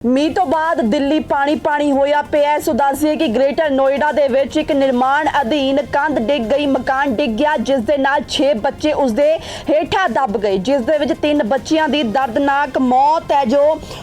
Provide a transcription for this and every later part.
ਮੀਂਹ ਤੋਂ ਬਾਅਦ ਦਿੱਲੀ ਪਾਣੀ ਪਾਣੀ ਹੋਇਆ ਪਿਆ। ਸੋ ਦੱਸੀਏ ਕਿ ਗ੍ਰੇਟਰ ਨੋਇਡਾ ਦੇ ਵਿੱਚ ਇੱਕ ਨਿਰਮਾਣ ਅਧੀਨ ਕੰਧ ਡਿੱਗ ਗਈ, ਮਕਾਨ ਡਿੱਗ ਗਿਆ, ਜਿਸ ਦੇ ਨਾਲ 6 ਬੱਚੇ ਉਸਦੇ ਹੇਠਾਂ ਦੱਬ ਗਏ, ਜਿਸ ਦੇ ਵਿੱਚ ਤਿੰਨ ਬੱਚਿਆਂ ਦੀ ਦਰਦਨਾਕ ਮੌਤ ਹੈ, ਜੋ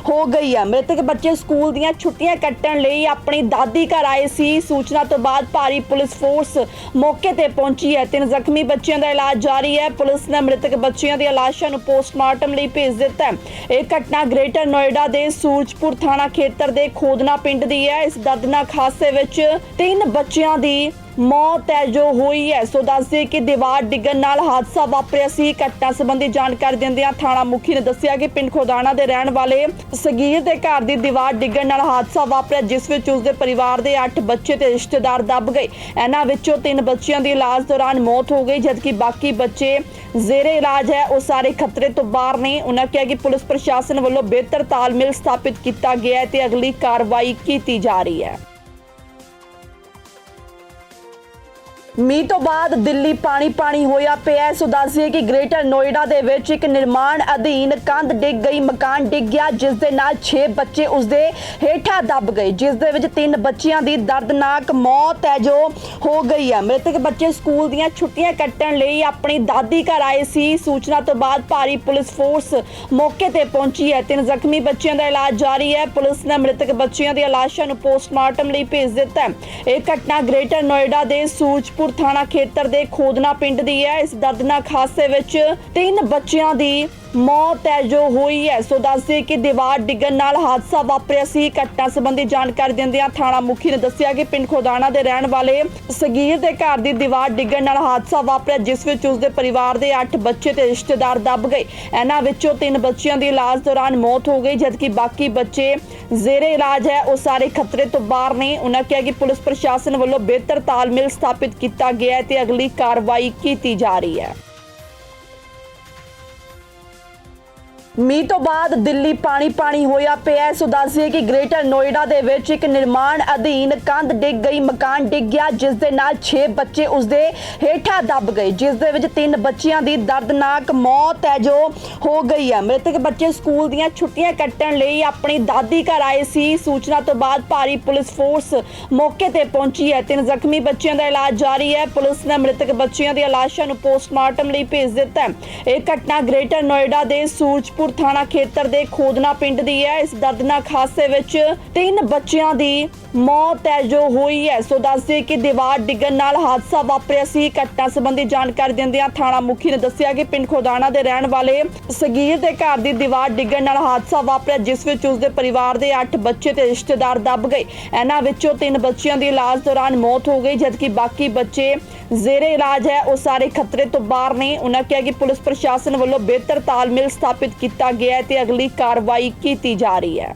ਹੋ ਗਈ ਹੈ। ਮ੍ਰਿਤਕ ਬੱਚੇ ਸਕੂਲ ਦੀਆਂ ਛੁੱਟੀਆਂ ਕੱਟਣ ਲਈ ਆਪਣੀ ਦਾਦੀ ਘਰ ਆਏ ਸੀ। ਸੂਚਨਾ ਤੋਂ ਬਾਅਦ ਭਾਰੀ ਪੁਲਿਸ ਫੋਰਸ ਮੌਕੇ ਤੇ ਪਹੁੰਚੀ ਹੈ। ਤਿੰਨ ਜ਼ਖਮੀ ਬੱਚਿਆਂ ਦਾ ਇਲਾਜ ਜਾਰੀ ਹੈ। ਪੁਲਿਸ ਨੇ ਮ੍ਰਿਤਕ ਬੱਚਿਆਂ ਦੀਆਂ ਲਾਸ਼ਾਂ ਨੂੰ ਪੋਸਟਮਾਰਟਮ ਲਈ ਭੇਜ ਦਿੱਤਾ ਹੈ। ਇਹ ਘਟਨਾ ਗ੍ਰੇਟਰ ਨੋਇਡਾ ਦੇ ਸੂਰਜਪੁਰ ਥਾਣਾ ਖੇਤਰ ਦੇ ਖੋਦਨਾ ਪਿੰਡ ਦੀ ਹੈ। ਇਸ ਦਰਦਨਾਕ ਹਾਦਸੇ ਵਿੱਚ ਤਿੰਨ ਬੱਚਿਆਂ ਦੀ ਮੌਤ ਹੈ ਜੋ ਹੋਈ ਹੈ। ਸੋ ਦੱਸਦੇ ਕਿ ਦੀਵਾਰ ਡਿੱਗਣ ਨਾਲ ਹਾਦਸਾ ਵਾਪਰਿਆ ਸੀ। ਘਟਨਾ ਸੰਬੰਧੀ ਜਾਣਕਾਰੀ ਦਿੰਦਿਆਂ ਥਾਣਾ ਮੁਖੀ ਨੇ ਦੱਸਿਆ ਕਿ ਪਿੰਡ ਖੋਦਾਣਾ ਦੇ ਰਹਿਣ ਵਾਲੇ ਸਗੀਰ ਦੇ ਘਰ ਦੀ ਦੀਵਾਰ ਡਿੱਗਣ ਨਾਲ ਹਾਦਸਾ ਵਾਪਰਿਆ, ਜਿਸ ਵਿੱਚ ਉਸਦੇ ਪਰਿਵਾਰ ਦੇ 8 ਬੱਚੇ ਤੇ ਰਿਸ਼ਤੇਦਾਰ ਦੱਬ ਗਏ। ਇਹਨਾਂ ਵਿੱਚੋਂ ਤਿੰਨ ਬੱਚਿਆਂ ਦੀ ਇਲਾਜ ਦੌਰਾਨ ਮੌਤ ਹੋ ਗਈ, ਜਦਕਿ ਬਾਕੀ ਬੱਚੇ ਜ਼ੇਰੇ ਇਲਾਜ ਹੈ। ਉਹ ਸਾਰੇ ਖਤਰੇ ਤੋਂ ਬਾਹਰ ਨੇ। ਉਹਨਾਂ ਕਿਹਾ ਕਿ ਪੁਲਿਸ ਪ੍ਰਸ਼ਾਸਨ ਵੱਲੋਂ ਬਿਹਤਰ ਤਾਲਮੇਲ ਸਥਾਪਿਤ ਕੀਤਾ ਗਿਆ ਹੈ ਤੇ ਅਗਲੀ ਕਾਰਵਾਈ ਕੀਤੀ ਜਾ ਰਹੀ ਹੈ। ਮੀਂਹ ਤੋਂ ਬਾਅਦ ਦਿੱਲੀ ਪਾਣੀ ਪਾਣੀ ਹੋਇਆ ਪਿਆ। ਹੈ। ਸੋ ਦੱਸੀਏ ਕਿ ਗ੍ਰੇਟਰ ਨੋਇਡਾ ਦੇ ਵਿੱਚ ਇੱਕ ਨਿਰਮਾਣ ਅਧੀਨ ਕੰਧ ਡਿੱਗ ਗਈ, ਮਕਾਨ ਡਿੱਗ ਗਿਆ, ਜਿਸ ਦੇ ਨਾਲ 6 ਬੱਚੇ ਉਸਦੇ ਹੇਠਾਂ ਦੱਬ ਗਏ, ਜਿਸ ਦੇ ਵਿੱਚ ਤਿੰਨ ਬੱਚਿਆਂ ਦੀ ਦਰਦਨਾਕ ਮੌਤ ਹੈ ਜੋ ਹੋ ਗਈ ਹੈ। ਮ੍ਰਿਤਕ ਬੱਚੇ ਸਕੂਲ ਦੀਆਂ ਛੁੱਟੀਆਂ ਕੱਟਣ ਲਈ ਆਪਣੀ ਦਾਦੀ ਘਰ ਆਏ ਸੀ। ਸੂਚਨਾ ਤੋਂ ਬਾਅਦ ਭਾਰੀ ਪੁਲਿਸ ਫੋਰਸ ਮੌਕੇ ਤੇ ਪਹੁੰਚੀ ਹੈ। ਤਿੰਨ ਜ਼ਖਮੀ ਬੱਚਿਆਂ ਦਾ ਇਲਾਜ ਜਾਰੀ ਹੈ। ਪੁਲਿਸ ਨੇ ਮ੍ਰਿਤਕ ਬੱਚਿਆਂ ਦੀਆਂ ਲਾਸ਼ਾਂ ਨੂੰ ਪੋਸਟਮਾਰਟਮ ਲਈ ਭੇਜ ਦਿੱਤਾ ਹੈ। ਇਹ ਘਟਨਾ ਗ੍ਰੇਟਰ ਨੋਇਡਾ ਦੇ ਸੂਰਜਪੁਰ ਥਾਣਾ ਖੇਤਰ ਦੇ ਖੋਦਨਾ ਪਿੰਡ ਦੀ ਹੈ। ਇਸ ਦਰਦਨਾਕ ਹਾਦਸੇ ਵਿੱਚ ਤਿੰਨ ਬੱਚਿਆਂ ਦੀ ਮੌਤ ਹੈ ਜੋ ਹੋਈ ਹੈ। ਸੋ ਦੱਸਦੇ ਕਿ ਦੀਵਾਰ ਡਿੱਗਣ ਨਾਲ ਹਾਦਸਾ ਵਾਪਰਿਆ ਸੀ। ਘਟਨਾ ਸੰਬੰਧੀ ਜਾਣਕਾਰੀ ਦਿੰਦਿਆਂ ਥਾਣਾ ਮੁਖੀ ਨੇ ਦੱਸਿਆ ਕਿ ਪਿੰਡ ਖੋਦਾਣਾ ਦੇ ਰਹਿਣ ਵਾਲੇ ਸਗੀਰ ਦੇ ਘਰ ਦੀ ਦੀਵਾਰ ਡਿੱਗਣ ਨਾਲ ਹਾਦਸਾ ਵਾਪਰਿਆ, ਜਿਸ ਵਿੱਚ ਉਸਦੇ ਪਰਿਵਾਰ ਦੇ 8 ਬੱਚੇ ਤੇ ਰਿਸ਼ਤੇਦਾਰ ਦੱਬ ਗਏ। ਇਹਨਾਂ ਵਿੱਚੋਂ ਤਿੰਨ ਬੱਚਿਆਂ ਦੀ ਇਲਾਜ ਦੌਰਾਨ ਮੌਤ ਹੋ ਗਈ, ਜਦਕਿ ਬਾਕੀ ਬੱਚੇ ਜ਼ੇਰੇ ਇਲਾਜ ਹੈ। ਉਹ ਸਾਰੇ ਖਤਰੇ ਤੋਂ ਬਾਹਰ ਨੇ। ਉਹਨਾਂ ਕਿਹਾ ਕਿ ਪੁਲਿਸ ਪ੍ਰਸ਼ਾਸਨ ਵੱਲੋਂ ਬਿਹਤਰ ਤਾਲਮੇਲ ਸਥਾਪਿਤ ਕੀਤਾ ਗਿਆ ਹੈ ਤੇ ਅਗਲੀ ਕਾਰਵਾਈ ਕੀਤੀ ਜਾ ਰਹੀ ਹੈ। ਮੀਂਹ ਤੋਂ ਬਾਅਦ ਦਿੱਲੀ ਪਾਣੀ ਪਾਣੀ ਹੋਇਆ ਪਿਆ। ਹੈ। ਸੋ ਦੱਸੀਏ ਕਿ ਗ੍ਰੇਟਰ ਨੋਇਡਾ ਦੇ ਵਿੱਚ ਇੱਕ ਨਿਰਮਾਣ ਅਧੀਨ ਕੰਧ ਡਿੱਗ ਗਈ, ਮਕਾਨ ਡਿੱਗ ਗਿਆ, ਜਿਸ ਦੇ ਨਾਲ 6 ਬੱਚੇ ਉਸਦੇ ਹੇਠਾਂ ਦੱਬ ਗਏ, ਜਿਸ ਦੇ ਵਿੱਚ ਤਿੰਨ ਬੱਚਿਆਂ ਦੀ ਦਰਦਨਾਕ ਮੌਤ ਹੈ ਜੋ ਹੋ ਗਈ ਹੈ। ਮ੍ਰਿਤਕ ਬੱਚੇ ਸਕੂਲ ਦੀਆਂ ਛੁੱਟੀਆਂ ਕੱਟਣ ਲਈ ਆਪਣੀ ਦਾਦੀ ਘਰ ਆਏ ਸੀ। ਸੂਚਨਾ ਤੋਂ ਬਾਅਦ ਭਾਰੀ ਪੁਲਿਸ ਫੋਰਸ ਮੌਕੇ ਤੇ ਪਹੁੰਚੀ ਹੈ। ਤਿੰਨ ਜ਼ਖਮੀ ਬੱਚਿਆਂ ਦਾ ਇਲਾਜ ਜਾਰੀ ਹੈ। ਪੁਲਿਸ ਨੇ ਮ੍ਰਿਤਕ ਬੱਚਿਆਂ ਦੀਆਂ ਲਾਸ਼ਾਂ ਨੂੰ ਪੋਸਟਮਾਰਟਮ ਲਈ ਭੇਜ ਦਿੱਤਾ ਹੈ। ਇਹ ਘਟਨਾ ਗ੍ਰੇਟਰ ਨੋਇਡਾ ਦੇ ਸੂਰਜਪੁਰ ਥਾਣਾ ਖੇਤਰ ਦੇ ਖੋਦਨਾ ਪਿੰਡ ਦੀ ਹੈ। ਇਸ ਦਰਦਨਾਕ ਹਾਦਸੇ ਵਿੱਚ ਤਿੰਨ ਬੱਚਿਆਂ ਦੀ ਮੌਤ ਹੈ ਜੋ ਹੋਈ ਹੈ। ਸੋ ਦੱਸਦੇ ਕਿ ਦੀਵਾਰ ਡਿੱਗਣ ਨਾਲ ਹਾਦਸਾ ਵਾਪਰਿਆ ਸੀ। ਘਟਨਾ ਸੰਬੰਧੀ ਜਾਣਕਾਰੀ ਦਿੰਦਿਆਂ ਥਾਣਾ ਮੁਖੀ ਨੇ ਦੱਸਿਆ ਕਿ ਪਿੰਡ ਖੋਦਾਣਾ ਦੇ ਰਹਿਣ ਵਾਲੇ ਸਗੀਰ ਦੇ ਘਰ ਦੀ ਦੀਵਾਰ ਡਿੱਗਣ ਨਾਲ ਹਾਦਸਾ ਵਾਪਰਿਆ, ਜਿਸ ਵਿੱਚ ਉਸਦੇ ਪਰਿਵਾਰ ਦੇ 8 ਬੱਚੇ ਤੇ ਰਿਸ਼ਤੇਦਾਰ ਦੱਬ ਗਏ। ਇਹਨਾਂ ਵਿੱਚੋਂ ਤਿੰਨ ਬੱਚਿਆਂ ਦੀ ਇਲਾਜ ਦੌਰਾਨ ਮੌਤ ਹੋ ਗਈ, ਜਦਕਿ ਬਾਕੀ ਬੱਚੇ ਜ਼ੇਰੇ ਇਲਾਜ ਹੈ, ਉਹ ਸਾਰੇ ਖਤਰੇ ਤੋਂ ਬਾਹਰ ਨੇ। ਉਹਨਾਂ ਕਿਹਾ ਕਿ ਪੁਲਿਸ ਪ੍ਰਸ਼ਾਸਨ ਵੱਲੋਂ ਬਿਹਤਰ ਤਾਲਮੇਲ ਸਥਾਪਿਤ ਕੀਤਾ ਗਿਆ ਹੈ ਤੇ ਅਗਲੀ ਕਾਰਵਾਈ ਕੀਤੀ ਜਾ ਰਹੀ ਹੈ।